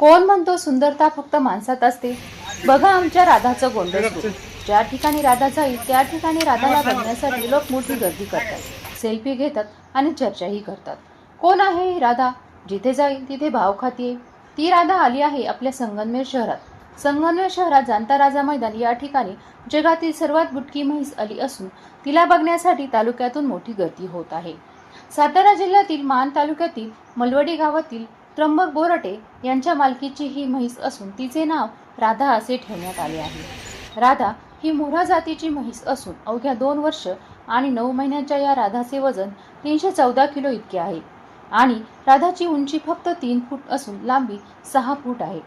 कोण म्हणतो सुंदरता फक्त माणसात असते? बघा आमच्या राधाचं गोंधळ ज्या ठिकाणी राधा जाईल त्या ठिकाणी राधाला बघण्यासाठी लोक मोठी गर्दी करतात. सेल्फी घेतात आणि चर्चाही करतात. कोण आहे ही राधा? जिथे जाईल तिथे भाव खातीये. ती राधा आली आहे आपल्या संगमनेर शहरात. संगमनेर शहरात जाणता राजा मैदान या ठिकाणी जगातील सर्वात बुटकी म्हैस आली असून तिला बघण्यासाठी तालुक्यातून मोठी गर्दी होत आहे. सातारा जिल्ह्यातील मान तालुक्यातील मलवडी गावातील त्र्यंबक बोरटे यांच्या मालकीची ही म्हैस असून तिचे नाव राधा असे ठेवण्यात आले आहे. राधा ही मोरा जातीची म्हैस असून अवघ्या दोन वर्ष आणि नऊ महिन्यांच्या या राधाचे वजन तीनशे चौदा किलो इतके आहे. आणि राधाची उंची फक्त तीन फूट असून लांबी सहा फूट आहे.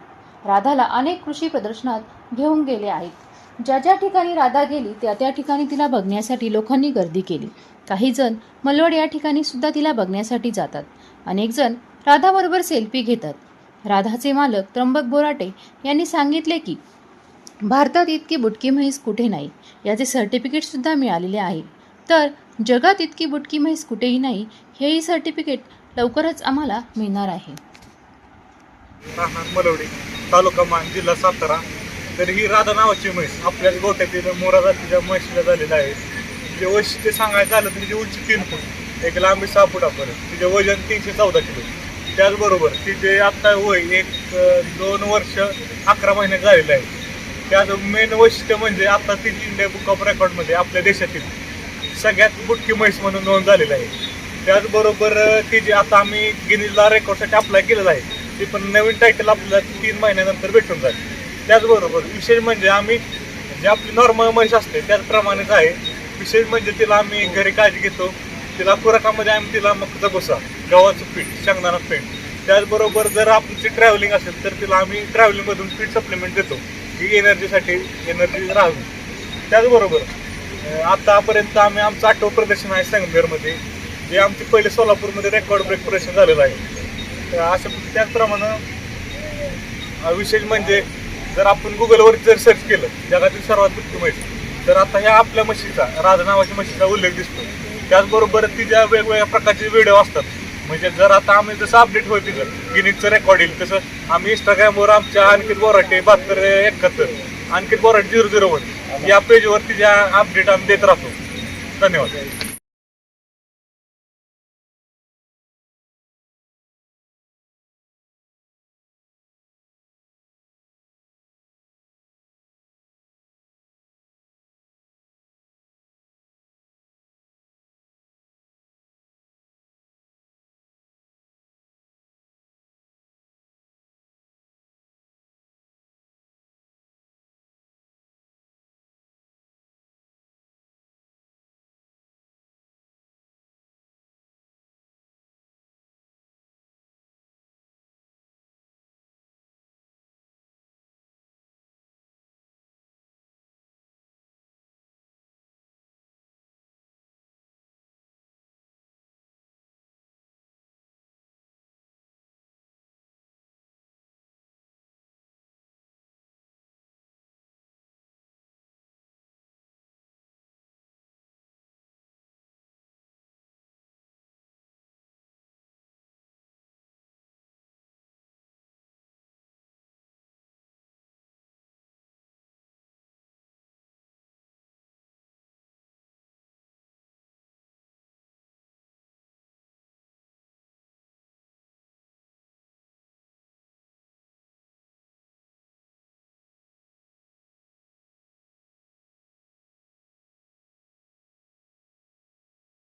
राधाला अनेक कृषी प्रदर्शनात घेऊन गेले आहेत. ज्या ज्या ठिकाणी राधा गेली त्या त्या ठिकाणी तिला बघण्यासाठी लोकांनी गर्दी केली. काही जण मलवड या ठिकाणी सुद्धा तिला बघण्यासाठी जातात. अनेक जण राधाबरोबर सेल्फी घेतात. राधाचे मालक त्र्यंबक बोराटे यांनी सांगितले की भारतात इतकी बुटकी म्हैस कुठे नाही? याचे सर्टिफिकेटसुद्धा मिळालेले आहे. तर जगात इतकी बुटकी म्हैस कुठेही नाही हेही सर्टिफिकेट लवकरच आम्हाला मिळणार आहे. मलवडी तालुका मान जिल्हा सातारा. तर ही राधा नावाची म्हैस आपल्या गोठ्यातील मोरा जातीच्या म्हशीला झालेलं आहे. तिचे वैशिष्ट्य सांगायचं झालं तर तिची उंची तीन फूट एक लांबी सहा फुटापर्यंत. तिचे वजन तीनशे चौदा किलो त्याचबरोबर तिचे आत्ता वय एक दोन वर्ष अकरा महिने झालेलं आहे त्याचं मेन वैशिष्ट्य म्हणजे आता तिची इंडिया बुक ऑफ रेकॉर्डमध्ये आपल्या देशातील सगळ्यात बुटकी म्हैस म्हणून नोंद झालेली आहे. त्याचबरोबर तिची आता आम्ही गिनीजला रेकॉर्डसाठी अप्लाय केलेलं आहे ती पण नवीन टायटल आपल्याला तीन महिन्यानंतर भेटून जाईल. त्याचबरोबर विशेष म्हणजे आम्ही जे आपली नॉर्मल म्हैस असते त्याचप्रमाणेच आहे. विशेष म्हणजे तिला आम्ही घरी काळजी घेतो. तिला खुराकामध्ये आम्ही तिला मग भुसा गव्हाचं पीठ शेंगदाणा पीठ. त्याचबरोबर जर आमची ट्रॅव्हलिंग असेल तर तिला आम्ही ट्रॅव्हलिंगमधून पीठ सप्लिमेंट देतो. ही एनर्जीसाठी एनर्जी राहावी त्याचबरोबर आत्तापर्यंत आम्ही आमचं आठवं प्रदर्शन आहे संगमेरमध्ये. जे आमचे पहिले सोलापूरमध्ये रेकॉर्ड ब्रेक प्रदर्शन झालेलं आहे. तर असं त्याचप्रमाणे विशेष म्हणजे जर आपण गुगलवर जर सर्च केलं जगातील सर्वात बुद्धी माहिती तर आता ह्या आपल्या म्हशीचा राजा नावाच्या म्हशीचा उल्लेख दिसतो त्याचबरोबर तिच्या वेगवेगळ्या प्रकारचे व्हिडिओ असतात म्हणजे जर आता आम्ही जसं अपडेट होईल तिथं गिनीजचं रेकॉर्ड येईल तसं आम्ही इंस्टाग्रामवर आमच्या आणखी बोराटे बहात्तर एकाहत्तर आणखी बोराटे झिरो झिरो वन या पेजवर तिच्या अपडेट आम्ही देत राहतो. धन्यवाद.